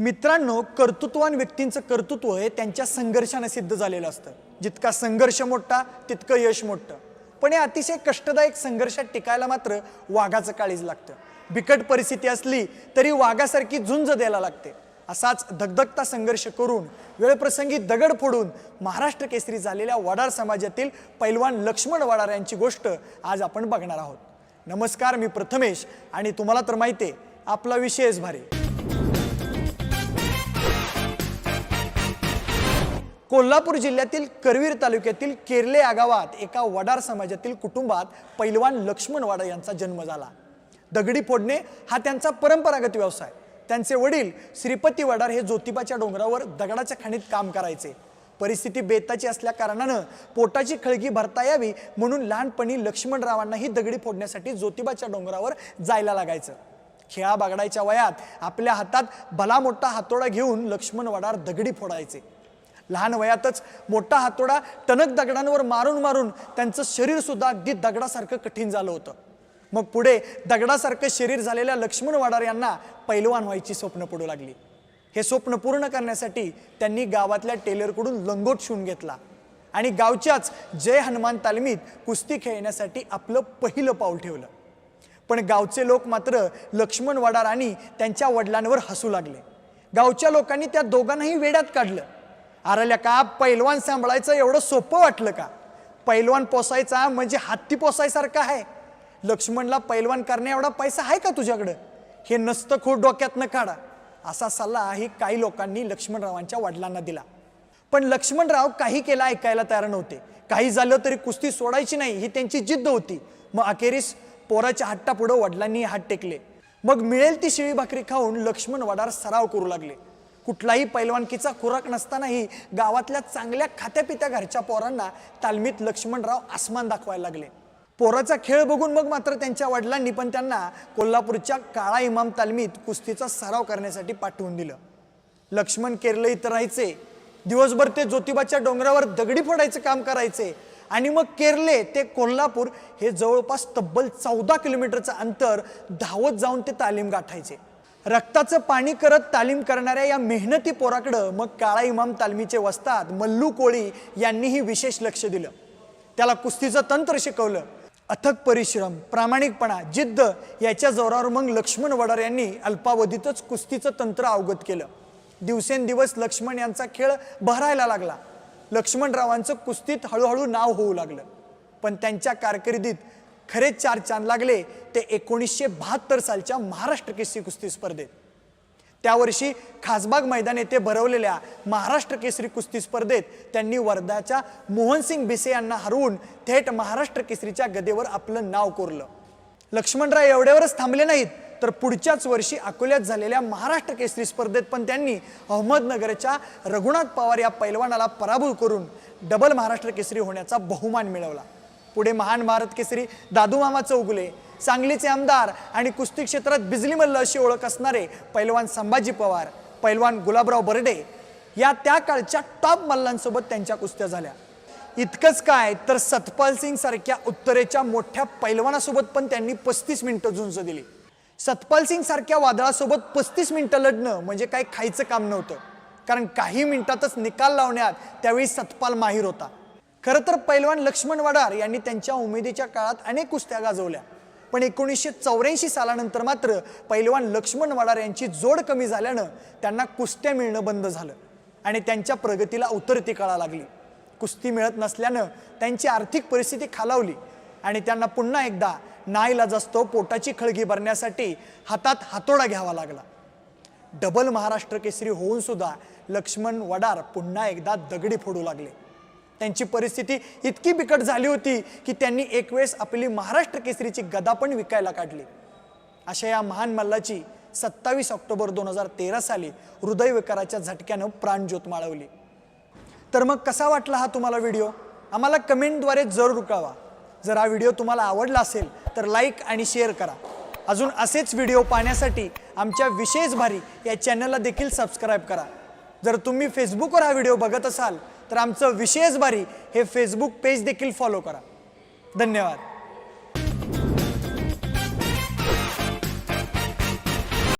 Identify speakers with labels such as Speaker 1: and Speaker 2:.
Speaker 1: मित्रांनो कर्तृत्वान व्यक्तींचं कर्तृत्व हे त्यांच्या संघर्षाने सिद्ध झालेलं असतं. जितका संघर्ष मोठा तितकं यश मोठं. पण हे अतिशय कष्टदायक संघर्षात टिकायला मात्र वाघाचं काळीज लागतं. बिकट परिस्थिती असली तरी वाघासारखी झुंज द्यायला लागते. असाच धगधगता संघर्ष करून वेळप्रसंगी दगड फोडून महाराष्ट्र केसरी झालेल्या वडार समाजातील पैलवान लक्ष्मण वडार यांची गोष्ट आज आपण बघणार आहोत. नमस्कार मी प्रथमेश आणि तुम्हाला तर माहिती आहे आपला विषयच भारी. कोल्हापूर जिल्ह्यातील करवीर तालुक्यातील केरले या गावात एका वडार समाजातील कुटुंबात पैलवान लक्ष्मण वाडा यांचा जन्म झाला. दगडी फोडणे हा त्यांचा परंपरागत व्यवसाय. त्यांचे वडील श्रीपती वडार हे ज्योतिबाच्या डोंगरावर दगडाच्या खाणीत काम करायचे. परिस्थिती बेताची असल्या कारणानं पोटाची खळगी भरता यावी म्हणून लहानपणी लक्ष्मणरावांनाही दगडी फोडण्यासाठी ज्योतिबाच्या डोंगरावर जायला लागायचं. खेळा बागडायच्या वयात आपल्या हातात भला मोठा हातोडा घेऊन लक्ष्मण वडार दगडी फोडायचे. लहान वयातच मोठा हातोडा टणक दगडांवर मारून मारून त्यांचं शरीरसुद्धा अगदी दगडासारखं कठीण झालं होतं. मग पुढे दगडासारखं शरीर झालेल्या लक्ष्मण वाडार यांना पैलवान व्हायची स्वप्न पडू लागली. हे स्वप्न पूर्ण करण्यासाठी त्यांनी गावातल्या टेलरकडून लंगोट शिवून घेतला. आणि गावच्याच जय हनुमान तालमीत कुस्ती खेळण्यासाठी आपलं पहिलं पाऊल ठेवलं. पण गावचे लोक मात्र लक्ष्मण वडार आणि त्यांच्या वडिलांवर हसू लागले. गावच्या लोकांनी त्या दोघांनाही वेड्यात काढलं. आरल्या का पैलवान सांभाळायचं एवढं सोपं वाटलं का? पैलवान पोसायचा म्हणजे हत्ती पोसायसारखा आहे. लक्ष्मणला पैलवान करण्या एवढा पैसा आहे का तुझ्याकडं? हे नसतं खोट डोक्यातनं काढा. असा सल्ला ही काही लोकांनी लक्ष्मणरावांच्या वडिलांना दिला. पण लक्ष्मणराव काही केला ऐकायला तयार नव्हते. काही झालं तरी कुस्ती सोडायची नाही ही त्यांची जिद्द होती. मग अखेरीस पोराच्या हट्टापुढं वडिलांनी हात टेकले. मग मिळेल ती शिळी भाकरी खाऊन लक्ष्मण वडार सराव करू लागले. कुठलाही पैलवानकीचा खुराक नसतानाही गावातल्या चांगल्या खात्यापित्या घरच्या पोरांना तालमीत लक्ष्मणराव आसमान दाखवायला लागले. पोराचा खेळ बघून मग मात्र त्यांच्या वडिलांनी पण त्यांना कोल्हापूरच्या काळा इमाम तालमीत कुस्तीचा सराव करण्यासाठी पाठवून दिलं. लक्ष्मण केरले इथं राहायचे. दिवसभर ते ज्योतिबाच्या डोंगरावर दगडी फोडायचं काम करायचे. आणि मग केरले ते कोल्हापूर हे जवळपास तब्बल चौदा किलोमीटरचं अंतर धावत जाऊन ते तालीम गाठायचे. रक्ताचं पाणी करत तालीम करणाऱ्या या मेहनती पोराकडं मग काळा इमाम तालमीचे वस्ताद मल्लू कोळी यांनीही विशेष लक्ष दिलं. त्याला कुस्तीचं तंत्र शिकवलं. अथक परिश्रम प्रामाणिकपणा जिद्द याच्या जोरावर मग लक्ष्मण वडार यांनी अल्पावधीतच कुस्तीचं तंत्र अवगत केलं. दिवसेंदिवस लक्ष्मण यांचा खेळ बहरायला लागला. लक्ष्मणरावांचं कुस्तीत हळूहळू नाव होऊ लागलं. पण त्यांच्या कारकिर्दीत खरेच चार चांद लागले ते एकोणीसशे बहात्तर सालच्या महाराष्ट्र केसरी कुस्ती स्पर्धेत. त्या वर्षी खासबाग मैदान येथे भरवलेल्या महाराष्ट्र केसरी कुस्ती स्पर्धेत त्यांनी वर्धाच्या मोहनसिंग बिसे यांना हरवून थेट महाराष्ट्र केसरीच्या गदेवर आपलं नाव कोरलं. लक्ष्मणराव एवढ्यावरच थांबले नाहीत तर पुढच्याच वर्षी अकोल्यात झालेल्या महाराष्ट्र केसरी स्पर्धेत पण त्यांनी अहमदनगरच्या रघुनाथ पवार या पैलवानाला पराभूत करून डबल महाराष्ट्र केसरी होण्याचा बहुमान मिळवला. पुढे महान भारत केसरी दादूमामा चौगुले सांगलीचे आमदार आणि कुस्ती क्षेत्रात बिजली मल्ल अशी ओळख असणारे पैलवान संभाजी पवार पैलवान गुलाबराव बर्डे या त्या काळच्या टॉप मल्लांसोबत त्यांच्या कुस्त्या झाल्या. इतकंच काय तर सतपाल सिंग सारख्या उत्तरेच्या मोठ्या पैलवानासोबत पण त्यांनी पस्तीस मिनिटं झुंज दिली. सतपाल सिंग सारख्या वादळासोबत पस्तीस मिनिटं लढणं म्हणजे काही खायचं काम नव्हतं. कारण काही मिनिटातच निकाल लावण्यात त्यावेळी सतपाल माहीर होता. खरं तर पैलवान लक्ष्मण वडार यांनी त्यांच्या उमेदीच्या काळात अनेक कुस्त्या गाजवल्या. पण एकोणीसशे चौऱ्याऐंशी सालानंतर मात्र पैलवान लक्ष्मण वडार यांची जोड कमी झाल्यानं त्यांना कुस्त्या मिळणं बंद झालं आणि त्यांच्या प्रगतीला उतरती कळा लागली. कुस्ती मिळत नसल्यानं त्यांची आर्थिक परिस्थिती खालावली आणि त्यांना पुन्हा एकदा नाईलाज असतो पोटाची खळगी भरण्यासाठी हातात हातोडा घ्यावा लागला. डबल महाराष्ट्र केसरी होऊन सुद्धा लक्ष्मण वडार पुन्हा एकदा दगडी फोडू लागले. त्यांची परिस्थिती इतकी बिकट झाली होती की त्यांनी एक वेळेस आपली महाराष्ट्र केसरीची गदा पण विकायला काढली. अशा या महान मल्लाची सत्तावीस ऑक्टोबर दोन हजार तेरा साली हृदयविकाराच्या झटक्यानं प्राणज्योत माळवली. तर मग कसा वाटला हा तुम्हाला व्हिडिओ? आम्हाला कमेंटद्वारे जरूर कळवा. जर हा व्हिडिओ तुम्हाला आवडला असेल तर लाईक आणि शेअर करा. अजून असेच व्हिडिओ पाहण्यासाठी आमच्या विशेष भारी या चॅनलला देखील सबस्क्राईब करा. जर तुम्ही फेसबुकवर हा व्हिडिओ बघत असाल तर आमचं विशेष भारी हे फेसबुक पेज देखील फॉलो करा. धन्यवाद.